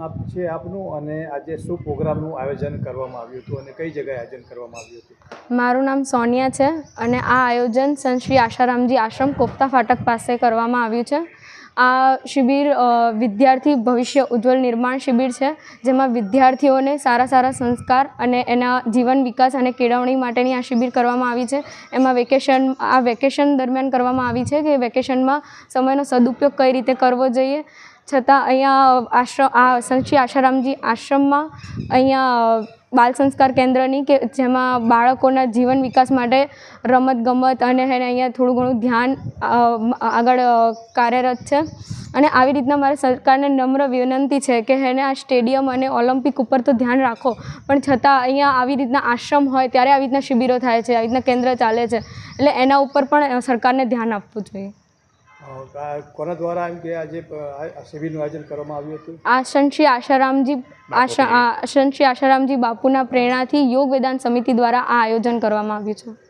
આપ છે આપનું અને આજે શું પ્રોગ્રામનું આયોજન કરવામાં આવ્યું હતું અને કઈ જગ્યાએ આયોજન કરવામાં આવ્યું હતું? મારું નામ સોનિયા છે અને આ આયોજન સંત શ્રી આશારામજી આશ્રમ કોફતા ફાટક પાસે કરવામાં આવ્યું છે. આ શિબિર વિદ્યાર્થી ભવિષ્ય ઉજ્જવલ નિર્માણ શિબિર છે, જેમાં વિદ્યાર્થીઓને સારા સારા સંસ્કાર અને એના જીવન વિકાસ અને કેળવણી માટેની આ શિબિર કરવામાં આવી છે. એમાં વેકેશન, આ વેકેશન દરમિયાન કરવામાં આવી છે કે વેકેશનમાં સમયનો સદુપયોગ કઈ રીતે કરવો જોઈએ છતાં અહીંયા આશ્રમ, આ સંત આશારામજી આશ્રમમાં અહીંયા બાલ સંસ્કાર કેન્દ્રની કે જેમાં બાળકોના જીવન વિકાસ માટે રમત ગમત અને એને અહીંયા થોડું ઘણું ધ્યાન આગળ કાર્યરત છે. અને આવી રીતના મારે સરકારને નમ્ર વિનંતી છે કે એને આ સ્ટેડિયમ અને ઓલિમ્પિક ઉપર તો ધ્યાન રાખો, પણ છતાં અહીંયા આવી રીતના આશ્રમ હોય ત્યારે આવી રીતના શિબિરો થાય છે, આવી રીતના કેન્દ્ર ચાલે છે. એટલે એના ઉપર પણ સરકારને ધ્યાન આપવું જોઈએ. કોના દ્વારા એમ કે આજે શિબિરનું આયોજન કરવામાં આવ્યું હતું? આ શ્રી આશારામજી આશા આ શ્રી આશારામજી બાપુના પ્રેરણાથી યોગ વેદાંત સમિતિ દ્વારા આ આયોજન કરવામાં આવ્યું છે.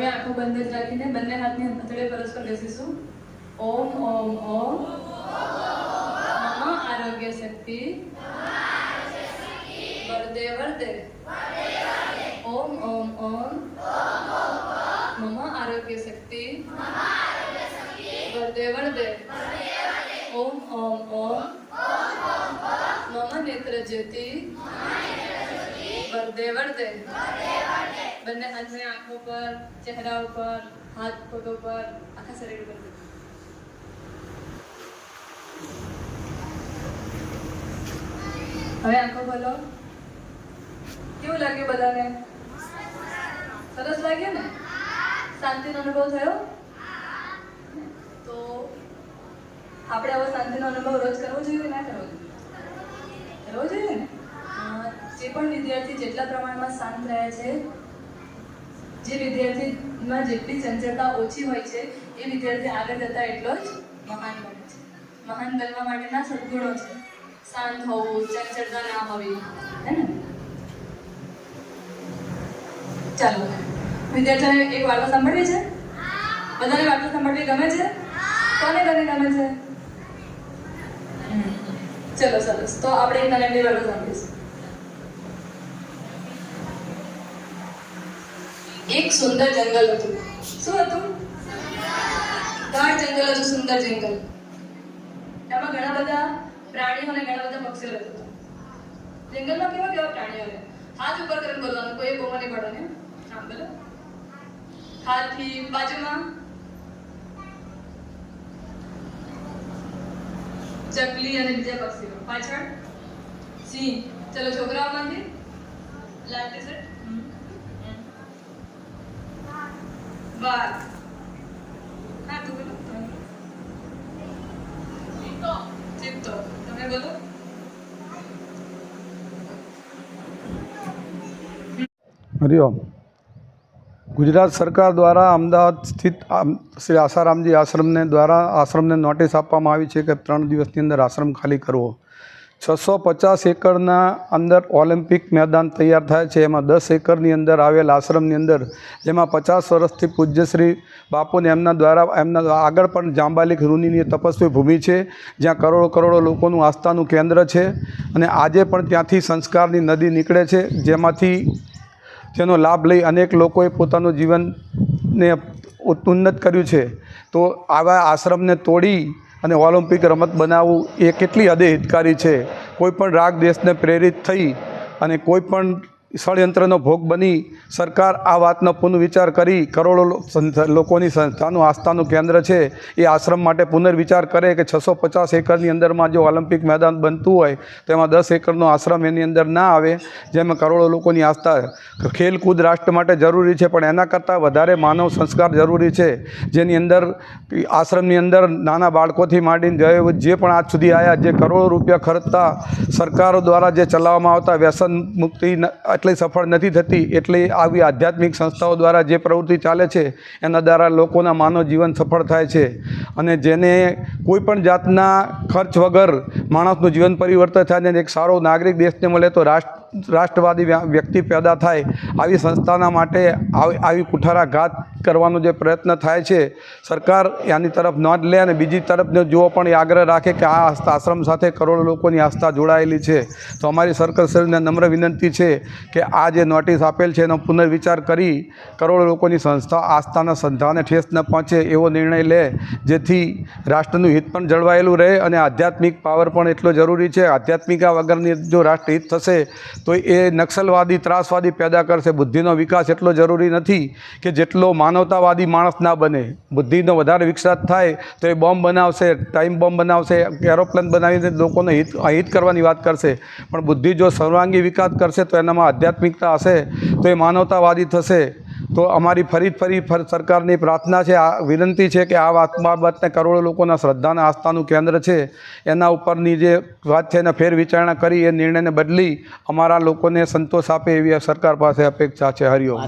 હવે આંખો બંધ જ રાખીને બંને હાથની હથેળે પરસ્પર બેસીશું. ઓમ ઓમ ઓમ. મમ આરોગ્ય, શક્તિ. વરદે વરદે. ઓમ ઓમ ઓમ. મમ, આરોગ્ય, શક્તિ. વરદે વરદે. ઓમ ઓમ ઓમ. મમ, નેત્ર, જ્યોતિ. વરદે વરદે. બંને હાથને આંખો પર, ચહેરા ઉપર, હાથ પગો ઉપર આખા શરીર ઉપર હવે આંખો ખોલો. કેવું લાગ્યું બધાને? સરસ લાગ્યું ને? શાંતિનો અનુભવ થયો? તો આપણે આવો શાંતિનો અનુભવ રોજ કરવો જોઈએ ના કરવો જોઈએ? કરવો જોઈએ ને? જે પણ વિદ્યાર્થી જેટલા પ્રમાણમાં શાંત રહે છે જે વિદ્યાર્થીમાં જેટલી ચંચળતા ઓછી હોય છે, એ વિદ્યાર્થી આગળ જતા એટલો જ મહાન બને છે. મહાન બનવા માટેના સદગુણો છે. શાંત હોવું, ચંચળતા ના હોવી, હે ને? ચાલો, વિદ્યાર્થીઓને એક વાર્તા સાંભળવી છે? બધાને વાર્તા સાંભળવી ગમે છે? કોને કોને ગમે છે. ચલો, સરસ. તો આપણે એક નાની વાર્તા સાંભળીશું. એક સુંદર જંગલ હતું. શું હતું? ગાઢ જંગલ હતું, સુંદર જંગલ. એમાં ઘણા બધા પ્રાણીઓ અને ઘણા બધા પક્ષીઓ રહેતા હતા. જંગલમાં કેવા કેવા પ્રાણીઓ રહે? હાથ ઉપર કરીને બોલવાનું, કોઈ બોમો નહીં પડવાની હા, બોલો. હાથી બાજુમાં? ચકલી અને બીજા પક્ષીઓ. પાછળ? સિંહ. ચલો છોકરાઓમાંથી લાલ ટી બાર હા તું બોલો ચિત્તો ચિત્તો તમે બોલો. હરિઓમ ગુજરાત સરકાર દ્વારા અમદાવાદ સ્થિત આમ શ્રી આસારામજી આશ્રમને દ્વારા આશ્રમને નોટિસ આપવામાં આવી છે કે ત્રણ દિવસની અંદર આશ્રમ ખાલી કરવો. છસો પચાસ એકરના અંદર ઓલિમ્પિક મેદાન તૈયાર થાય છે. એમાં દસ એકરની અંદર આવેલ આશ્રમની અંદર, જેમાં પચાસ વર્ષથી પૂજ્યશ્રી બાપુને એમના દ્વારા, એમના આગળ પણ જાંબાલિક ઋષિની તપસ્વી ભૂમિ છે. જ્યાં કરોડો કરોડો લોકોનું આસ્થાનું કેન્દ્ર છે અને આજે પણ ત્યાંથી સંસ્કારની નદી નીકળે છે. જેમાંથી જેનો લાભ લઈ અનેક લોકોએ પોતાનું જીવનને ઉન્નત કર્યું છે. તો આવા આશ્રમને તોડી અને ઓલિમ્પિક રમત બનાવવું એ કેટલી હદે હિતકારી છે કોઈપણ રાગ દેશને પ્રેરિત થઈ અને કોઈ પણ ષડયંત્રનો ભોગ બની સરકાર આ વાતનો પુનર્વિચાર કરી કરોડો લોકોની સંસ્થાનું, આસ્થાનું કેન્દ્ર છે, એ આશ્રમ માટે પુનર્વિચાર કરે કે છસો પચાસ એકરની અંદરમાં જો ઓલિમ્પિક મેદાન બનતું હોય, તો એમાં દસ એકરનો આશ્રમ એની અંદર ના આવે, જેમાં કરોડો લોકોની આસ્થા ખેલકૂદ રાષ્ટ્ર માટે જરૂરી છે, પણ એના કરતાં વધારે માનવ સંસ્કાર જરૂરી છે, જેની અંદર, આશ્રમની અંદર નાના બાળકોથી માંડીને જે પણ આજ સુધી આવ્યા જે કરોડો રૂપિયા ખર્ચતા સરકારો દ્વારા જે ચલાવવામાં આવતા વ્યસન મુક્તિ એટલી સફળ નથી થતી એટલે આવી આધ્યાત્મિક સંસ્થાઓ દ્વારા જે પ્રવૃત્તિ ચાલે છે, એના દ્વારા લોકોના માનવ જીવન સફળ થાય છે. અને જેને કોઈ પણ જાતના ખર્ચ વગર માણસનું જીવન પરિવર્તન થાય અને એક સારો નાગરિક દેશને મળે તો રાષ્ટ્ર રાષ્ટ્રવાદી વ્યક્તિ પેદા થાય આવી સંસ્થાના માટે આવી કુઠારાઘાત કરવાનો જે પ્રયત્ન થાય છે, સરકાર એની તરફ ન લે અને બીજી તરફ જુઓ પણ એ આગ્રહ રાખે કે આ આશ્રમ સાથે કરોડો લોકોની આસ્થા જોડાયેલી છે. તો અમારી સર્કલ શ્રીને નમ્ર વિનંતી છે કે આ જે નોટિસ આપેલ છે એનો પુનર્વિચાર કરી કરોડો લોકોની સંસ્થા આસ્થાના સંધાને ઠેસ ન પહોંચે એવો નિર્ણય લે, જેથી રાષ્ટ્રનું હિત પણ જળવાયેલું રહે અને આધ્યાત્મિક પાવર પણ એટલો જરૂરી છે. આધ્યાત્મિકા વગરની જો રાષ્ટ્ર હિત થશે તો એ નક્સલવાદી, ત્રાસવાદી પેદા કરશે. બુદ્ધિનો વિકાસ એટલો જરૂરી નથી કે જેટલો માનવતાવાદી માણસ ના બને. બુદ્ધિનો વધારે વિકસાત થાય તો એ બોમ્બ બનાવશે, ટાઈમ બોમ્બ બનાવશે, એરોપ્લેન બનાવીને લોકોને હિત હિત કરવાની વાત કરશે. પણ બુદ્ધિ જો સર્વાંગી વિકાસ કરશે તો એનામાં આધ્યાત્મિકતા હશે, તો એ માનવતાવાદી થશે. તો અમારી ફરી ફરી સરકારની પ્રાર્થના છે, આ વિનંતી છે કે આ વાત બાબતને કરોડો લોકોના શ્રદ્ધાના આસ્થાનું કેન્દ્ર છે. એના ઉપરની જે વાત છે, એને ફેર વિચારણા કરી, એ નિર્ણયને બદલી અમારા લોકોને સંતોષ આપે એવી સરકાર પાસે અપેક્ષા છે. હરિઓમ